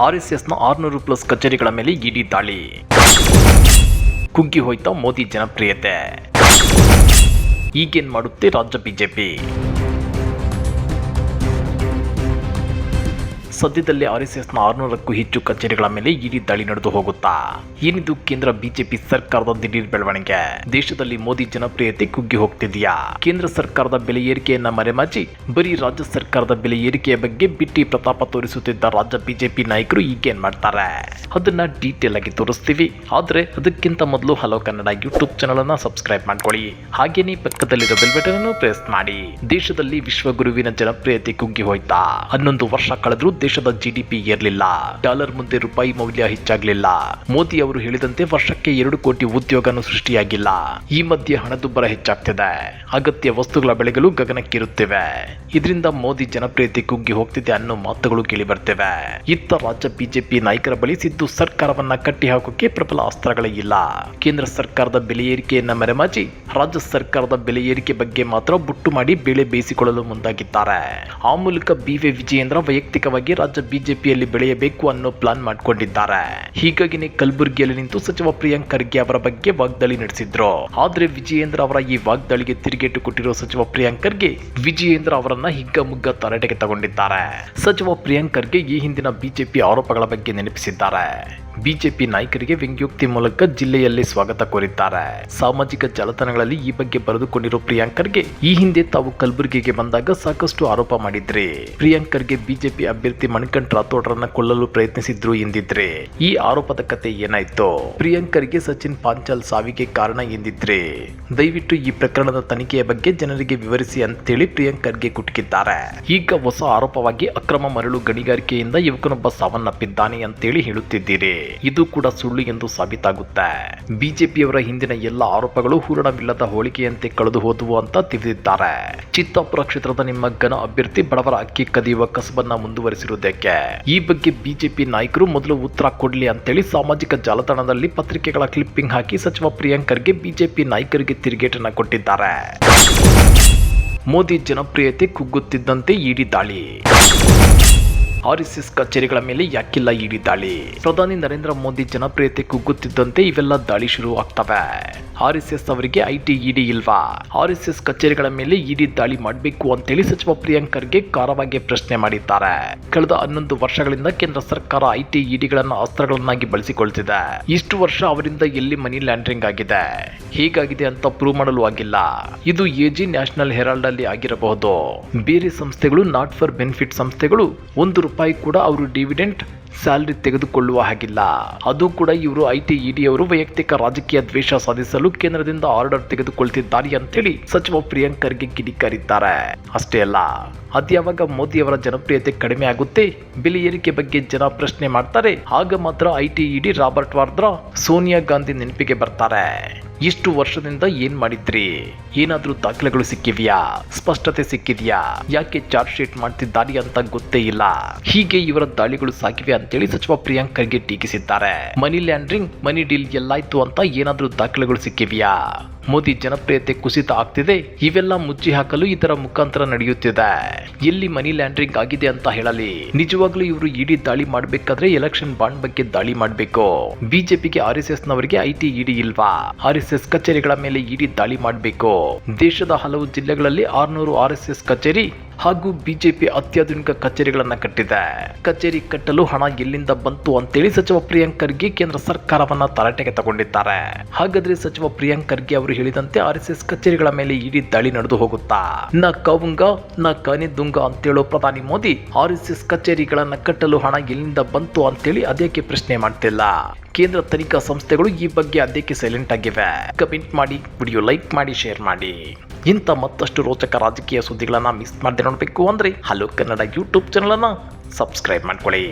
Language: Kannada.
ಆರ್ಎಸ್ಎಸ್ನ ಆರ್ನೂರು ಪ್ಲಸ್ ಕಚೇರಿಗಳ ಮೇಲೆ ಇಡಿ ದಾಳಿ. ಕುಗ್ಗಿ ಹೋಯ್ತಾ ಮೋದಿ ಜನಪ್ರಿಯತೆ. ಈಗೇನ್ ಮಾಡುತ್ತೆ ರಾಜ್ಯ ಬಿಜೆಪಿ? ಸದ್ಯದಲ್ಲೇ ಆರ್ಎಸ್ಎಸ್ನ ಆರುನೂರಕ್ಕೂ ಹೆಚ್ಚು ಕಚೇರಿಗಳ ಮೇಲೆ ಇಡೀ ದಾಳಿ ನಡೆದು ಹೋಗುತ್ತಾ? ಏನಿದು ಕೇಂದ್ರ ಬಿಜೆಪಿ ಸರ್ಕಾರದ ದಿಢೀರ್ ಬೆಳವಣಿಗೆ? ದೇಶದಲ್ಲಿ ಮೋದಿ ಜನಪ್ರಿಯತೆ ಕುಗ್ಗಿ ಹೋಗ್ತಿದೆಯಾ? ಕೇಂದ್ರ ಸರ್ಕಾರದ ಬೆಲೆ ಏರಿಕೆಯನ್ನ ಮರೆಮಾಚಿ, ಬರೀ ರಾಜ್ಯ ಸರ್ಕಾರದ ಬೆಲೆ ಏರಿಕೆಯ ಬಗ್ಗೆ ಬಿಟ್ಟಿ ಪ್ರತಾಪ ತೋರಿಸುತ್ತಿದ್ದ ರಾಜ್ಯ ಬಿಜೆಪಿ ನಾಯಕರು ಈಗೇನ್ ಮಾಡ್ತಾರೆ? ಅದನ್ನ ಡೀಟೇಲ್ ಆಗಿ ತೋರಿಸ್ತೀವಿ. ಆದ್ರೆ ಅದಕ್ಕಿಂತ ಮೊದಲು ಹಲೋ ಕನ್ನಡ ಯೂಟ್ಯೂಬ್ ಚಾನಲ್ ಅನ್ನ ಸಬ್ಸ್ಕ್ರೈಬ್ ಮಾಡ್ಕೊಳ್ಳಿ. ಹಾಗೇನೇ ಪಕ್ಕದಲ್ಲಿರೋ ಬೆಲ್ ಬಟನ್ ಅನ್ನು ಪ್ರೆಸ್ ಮಾಡಿ. ದೇಶದಲ್ಲಿ ವಿಶ್ವಗುರುವಿನ ಜನಪ್ರಿಯತೆ ಕುಗ್ಗಿ ಹೋಯ್ತಾ? ಹನ್ನೊಂದು ವರ್ಷ ಕಳೆದ್ರೂ ದೇಶದ ಜಿಡಿಪಿ ಏರ್ಲಿಲ್ಲ. ಡಾಲರ್ ಮುಂದೆ ರೂಪಾಯಿ ಮೌಲ್ಯ ಹೆಚ್ಚಾಗ್ಲಿಲ್ಲ. ಮೋದಿ ಅವರು ಹೇಳಿದಂತೆ ವರ್ಷಕ್ಕೆ ಎರಡು ಕೋಟಿ ಉದ್ಯೋಗನೂ ಸೃಷ್ಟಿಯಾಗಿಲ್ಲ. ಈ ಮಧ್ಯೆ ಹಣದುಬ್ಬರ ಹೆಚ್ಚಾಗ್ತಿದೆ. ಅಗತ್ಯ ವಸ್ತುಗಳ ಬೆಲೆಗಳು ಗಗನಕ್ಕಿರುತ್ತಿವೆ. ಇದರಿಂದ ಮೋದಿ ಜನಪ್ರಿಯತೆ ಕುಗ್ಗಿ ಹೋಗ್ತಿದೆ ಅನ್ನೋ ಮಾತುಗಳು ಕೇಳಿ ಬರ್ತಿವೆ ಇತ್ತ ರಾಜ್ಯ ಬಿಜೆಪಿ ನಾಯಕರ ಬಳಿ ಸಿದ್ದು ಸರ್ಕಾರವನ್ನ ಕಟ್ಟಿ ಹಾಕೋಕೆ ಪ್ರಬಲ ಅಸ್ತ್ರಗಳೇ ಇಲ್ಲ. ಕೇಂದ್ರ ಸರ್ಕಾರದ ಬೆಲೆ ಏರಿಕೆಯನ್ನ ಮರೆಮಾಚಿ ರಾಜ್ಯ ಸರ್ಕಾರದ ಬೆಲೆ ಏರಿಕೆ ಬಗ್ಗೆ ಮಾತ್ರ ಬುಟ್ಟು ಮಾಡಿ ಬೆಳೆ ಬೇಯಿಸಿಕೊಳ್ಳಲು ಮುಂದಾಗಿದ್ದಾರೆ. ಆ ಮೂಲಕ ಬಿವಿ ವಿಜಯೇಂದ್ರ ವೈಯಕ್ತಿಕವಾಗಿ ರಾಜ್ಯ ಬಿಜೆಪಿಯಲ್ಲಿ ಬೆಳೆಯಬೇಕು ಅನ್ನೋ ಪ್ಲಾನ್ ಮಾಡಿಕೊಂಡಿದ್ದಾರೆ. ಹೀಗಾಗಿನೇ ಕಲಬುರಗಿಯಲ್ಲಿ ನಿಂತು ಸಚಿವ ಪ್ರಿಯಾಂಕ್ ಖರ್ಗೆ ಅವರ ಬಗ್ಗೆ ವಾಗ್ದಾಳಿ ನಡೆಸಿದ್ರು. ಆದ್ರೆ ವಿಜಯೇಂದ್ರ ಅವರ ಈ ವಾಗ್ದಾಳಿಗೆ ತಿರುಗೇಟು ಕೊಟ್ಟಿರೋ ಸಚಿವ ಪ್ರಿಯಾಂಕ್ ಖರ್ಗೆ ವಿಜಯೇಂದ್ರ ಅವರನ್ನ ಹಿಗ್ಗಮುಗ್ಗ ತರಾಟೆಗೆ ತಗೊಂಡಿದ್ದಾರೆ. ಸಚಿವ ಪ್ರಿಯಾಂಕ್ ಖರ್ಗೆ ಈ ಹಿಂದಿನ ಬಿಜೆಪಿ ಆರೋಪಗಳ ಬಗ್ಗೆ ನೆನಪಿಸಿದ್ದಾರೆ. ಬಿಜೆಪಿ ನಾಯಕರಿಗೆ ವ್ಯಂಗ್ಯೋಕ್ತಿ ಮೂಲಕ ಜಿಲ್ಲೆಯಲ್ಲಿ ಸ್ವಾಗತ ಕೋರಿದ್ದಾರೆ. ಸಾಮಾಜಿಕ ಜಾಲತಾಣಗಳಲ್ಲಿ ಈ ಬಗ್ಗೆ ಬರೆದುಕೊಂಡಿರುವ ಪ್ರಿಯಾಂಕರ್ಗೆ ಈ ಹಿಂದೆ ತಾವು ಕಲಬುರಗಿಗೆ ಬಂದಾಗ ಸಾಕಷ್ಟು ಆರೋಪ ಮಾಡಿದ್ರಿ. ಪ್ರಿಯಾಂಕರ್ಗೆ ಬಿಜೆಪಿ ಅಭ್ಯರ್ಥಿ ಮಣಿಕಂಠ ರಾಥೋಡ್ರನ್ನ ಕೊಲ್ಲಲು ಪ್ರಯತ್ನಿಸಿದ್ರು ಎಂದಿದ್ರೆ. ಈ ಆರೋಪದ ಕತೆ ಏನಾಯ್ತು? ಪ್ರಿಯಾಂಕರ್ಗೆ ಸಚಿನ್ ಪಾಂಚಾಲ್ ಸಾವಿಗೆ ಕಾರಣ ಎಂದಿದ್ರೆ. ದಯವಿಟ್ಟು ಈ ಪ್ರಕರಣದ ತನಿಖೆಯ ಬಗ್ಗೆ ಜನರಿಗೆ ವಿವರಿಸಿ ಅಂತೇಳಿ ಪ್ರಿಯಾಂಕರ್ಗೆ ಕುಟುಕಿದ್ದಾರೆ. ಈಗ ಹೊಸ ಆರೋಪವಾಗಿ ಅಕ್ರಮ ಮರಳು ಗಣಿಗಾರಿಕೆಯಿಂದ ಯುವಕನೊಬ್ಬ ಸಾವನ್ನಪ್ಪಿದ್ದಾನೆ ಅಂತೇಳಿ ಹೇಳುತ್ತಿದ್ದೀರಿ. ಇದು ಕೂಡ ಸುಳ್ಳು ಎಂದು ಸಾಬೀತಾಗುತ್ತೆ. ಬಿಜೆಪಿಯವರ ಹಿಂದಿನ ಎಲ್ಲ ಆರೋಪಗಳು ಹೂರಣವಿಲ್ಲದ ಹೋಳಿಕೆಯಂತೆ ಕಳೆದು ಹೋದವು ಅಂತ ತಿಳಿದಿದ್ದಾರೆ. ಚಿತ್ತಾಪುರ ಕ್ಷೇತ್ರದ ನಿಮ್ಮ ಘನ ಅಭ್ಯರ್ಥಿ ಬಡವರ ಅಕ್ಕಿ ಕದಿಯುವ ಕಸಬನ್ನ ಮುಂದುವರಿಸಿರುವುದಕ್ಕೆ. ಈ ಬಗ್ಗೆ ಬಿಜೆಪಿ ನಾಯಕರು ಮೊದಲು ಉತ್ತರ ಕೊಡಲಿ ಅಂತೇಳಿ ಸಾಮಾಜಿಕ ಜಾಲತಾಣದಲ್ಲಿ ಪತ್ರಿಕೆಗಳ ಕ್ಲಿಪ್ಪಿಂಗ್ ಹಾಕಿ ಸಚಿವ ಪ್ರಿಯಾಂಕರ್ಗೆ ಬಿಜೆಪಿ ನಾಯಕರಿಗೆ ತಿರುಗೇಟನ್ನ ಕೊಟ್ಟಿದ್ದಾರೆ. ಮೋದಿ ಜನಪ್ರಿಯತೆ ಕುಗ್ಗುತ್ತಿದ್ದಂತೆ ಇಡಿ ದಾಳಿ. ಆರ್ಎಸ್ಎಸ್ ಕಚೇರಿಗಳ ಮೇಲೆ ಯಾಕಿಲ್ಲ ಇಡಿ ದಾಳಿ. ಪ್ರಧಾನಿ ನರೇಂದ್ರ ಮೋದಿ ಜನಪ್ರಿಯತೆ ಕುಗ್ಗುತ್ತಿದ್ದಂತೆ ಇವೆಲ್ಲ ದಾಳಿ ಶುರು ಆಗ್ತವೆ ಆರ್ಎಸ್ಎಸ್ ಅವರಿಗೆ ಐಟಿ ಇಡಿ ಇಲ್ವಾ? ಆರ್ಎಸ್ಎಸ್ ಕಚೇರಿಗಳ ಮೇಲೆ ಇಡಿ ದಾಳಿ ಮಾಡಬೇಕು ಅಂತೇಳಿ ಸಚಿವ ಪ್ರಿಯಾಂಕರ್ಗೆ ಖಾರವಾಗಿ ಪ್ರಶ್ನೆ ಮಾಡಿದ್ದಾರೆ. ಕಳೆದ ಹನ್ನೊಂದು ವರ್ಷಗಳಿಂದ ಕೇಂದ್ರ ಸರ್ಕಾರ ಐಟಿ ಇಡಿಗಳನ್ನ ಅಸ್ತ್ರಗಳನ್ನಾಗಿ ಬಳಸಿಕೊಳ್ತಿದೆ. ಇಷ್ಟು ವರ್ಷ ಅವರಿಂದ ಎಲ್ಲಿ ಮನಿ ಲ್ಯಾಂಡ್ರಿಂಗ್ ಆಗಿದೆ? ಹೀಗಾಗಿದೆ ಅಂತ ಪ್ರೂವ್ ಮಾಡಲು ಆಗಿಲ್ಲ. ಇದು ಎಜಿ ನ್ಯಾಷನಲ್ ಹೆರಾಲ್ಡ್ ಅಲ್ಲಿ ಆಗಿರಬಹುದು. ಬೇರೆ ಸಂಸ್ಥೆಗಳು ನಾಟ್ ಫಾರ್ ಬೆನಿಫಿಟ್ ಸಂಸ್ಥೆಗಳು ಒಂದು ಕೂಡ ಅವರು ಡಿವಿಡೆಂಟ್ ಸ್ಯಾಲರಿ ತೆಗೆದುಕೊಳ್ಳುವ ಹಾಗಿಲ್ಲ. ಅದು ಕೂಡ ಇವರು ಐ ಇಡಿ ಅವರು ವೈಯಕ್ತಿಕ ರಾಜಕೀಯ ದ್ವೇಷ ಸಾಧಿಸಲು ಕೇಂದ್ರದಿಂದ ಆರ್ಡರ್ ತೆಗೆದುಕೊಳ್ತಿದ್ದಾರೆ ಅಂತೇಳಿ ಸಚಿವ ಪ್ರಿಯಾಂಕರ್ಗೆ ಕಿಡಿಕಾರಿದ್ದಾರೆ. ಅಷ್ಟೇ ಅಲ್ಲ ಅದ್ಯಾವಾಗ ಮೋದಿ ಅವರ ಜನಪ್ರಿಯತೆ ಕಡಿಮೆ ಆಗುತ್ತೆ ಬೆಲೆ ಏರಿಕೆ ಬಗ್ಗೆ ಜನ ಪ್ರಶ್ನೆ ಮಾಡ್ತಾರೆ, ಆಗ ಮಾತ್ರ ಐ ಇಡಿ ರಾಬರ್ಟ್ ವಾದ್ರಾ ಸೋನಿಯಾ ಗಾಂಧಿ ನೆನಪಿಗೆ ಬರ್ತಾರೆ. ಇಷ್ಟು ವರ್ಷದಿಂದ ಏನ್ ಮಾಡಿದ್ರಿ? ಏನಾದ್ರೂ ದಾಖಲೆಗಳು ಸಿಕ್ಕಿವ್ಯಾ ಸ್ಪಷ್ಟತೆ ಸಿಕ್ಕಿದ್ಯಾ? ಯಾಕೆ ಚಾರ್ಜ್ ಶೀಟ್ ಮಾಡ್ತಿದ್ದಾರೆ ಅಂತ ಗೊತ್ತೇ ಇಲ್ಲ. ಹೀಗೆ ಇವರ ದಾಳಿಗಳು ಸಾಗಿವೆ ಅಂತೇಳಿ ಸಚಿವ ಪ್ರಿಯಾಂಕ್ ಖರ್ಗೆ ಟೀಕಿಸಿದ್ದಾರೆ. ಮನಿ ಲ್ಯಾಂಡ್ರಿಂಗ್ ಮನಿ ಡೀಲ್ ಎಲ್ಲಾಯ್ತು ಅಂತ ಏನಾದ್ರೂ ದಾಖಲೆಗಳು ಸಿಕ್ಕಿವ್ಯಾ? ಮೋದಿ ಜನಪ್ರಿಯತೆ ಕುಸಿತ ಆಗ್ತಿದೆ, ಇವೆಲ್ಲ ಮುಚ್ಚಿ ಹಾಕಲು ಇದರ ಮುಖಾಂತರ ನಡೆಯುತ್ತಿದೆ. ಎಲ್ಲಿ ಮನಿ ಲ್ಯಾಂಡ್ರಿಂಗ್ ಆಗಿದೆ ಅಂತ ಹೇಳಲಿ. ನಿಜವಾಗ್ಲೂ ಇವರು ಇಡಿ ದಾಳಿ ಮಾಡಬೇಕಾದ್ರೆ ಎಲೆಕ್ಷನ್ ಬಾಂಡ್ ಬಗ್ಗೆ ದಾಳಿ ಮಾಡಬೇಕು. ಬಿಜೆಪಿಗೆ ಆರ್ ಎಸ್ ಎಸ್ ನವರಿಗೆ ಐಟಿ ಇಡಿ ಇಲ್ವಾ? ಆರ್ ಎಸ್ ಎಸ್ ಕಚೇರಿಗಳ ಮೇಲೆ ಇಡಿ ದಾಳಿ ಮಾಡಬೇಕು. ದೇಶದ ಹಲವು ಜಿಲ್ಲೆಗಳಲ್ಲಿ ಆರ್ನೂರು ಆರ್ ಎಸ್ ಎಸ್ ಕಚೇರಿ ಹಾಗೂ ಬಿಜೆಪಿ ಅತ್ಯಾಧುನಿಕ ಕಚೇರಿಗಳನ್ನ ಕಟ್ಟಿದೆ. ಕಚೇರಿ ಕಟ್ಟಲು ಹಣ ಎಲ್ಲಿಂದ ಬಂತು ಅಂತೇಳಿ ಸಚಿವ ಪ್ರಿಯಾಂಕ್ ಖರ್ಗೆ ಕೇಂದ್ರ ಸರ್ಕಾರವನ್ನ ತರಾಟೆಗೆ ತಗೊಂಡಿದ್ದಾರೆ. ಹಾಗಾದ್ರೆ ಸಚಿವ ಪ್ರಿಯಾಂಕ್ ಖರ್ಗೆ ಅವರು ಹೇಳಿದಂತೆ ಆರ್ ಎಸ್ ಎಸ್ ಕಚೇರಿಗಳ ಮೇಲೆ ಇಡೀ ದಾಳಿ ನಡೆದು ಹೋಗುತ್ತಾ? ನ ಕವುಂಗ ನ ಕನಿದುಂಗ ಅಂತೇಳೋ ಪ್ರಧಾನಿ ಮೋದಿ ಆರ್ ಎಸ್ ಎಸ್ ಕಚೇರಿಗಳನ್ನ ಕಟ್ಟಲು ಹಣ ಎಲ್ಲಿಂದ ಬಂತು ಅಂತೇಳಿ ಅದಕ್ಕೆ ಪ್ರಶ್ನೆ ಮಾಡ್ತಿಲ್ಲ? ಕೇಂದ್ರ ತನಿಖಾ ಸಂಸ್ಥೆಗಳು ಈ ಬಗ್ಗೆ ಅದಕ್ಕೆ ಸೈಲೆಂಟ್ ಆಗಿವೆ? ಕಮೆಂಟ್ ಮಾಡಿ ವಿಡಿಯೋ ಲೈಕ್ ಮಾಡಿ ಶೇರ್ ಮಾಡಿ. ಇಂಥ ಮತ್ತಷ್ಟು ರೋಚಕ ರಾಜಕೀಯ ಸುದ್ದಿಗಳನ್ನ ಮಿಸ್ ಮಾಡದೆ ನೋಡಬೇಕು ಅಂದ್ರೆ ಹಲೋ ಕನ್ನಡ ಯೂಟ್ಯೂಬ್ ಚಾನಲನ್ನು ಸಬ್ಸ್ಕ್ರೈಬ್ ಮಾಡ್ಕೊಳ್ಳಿ.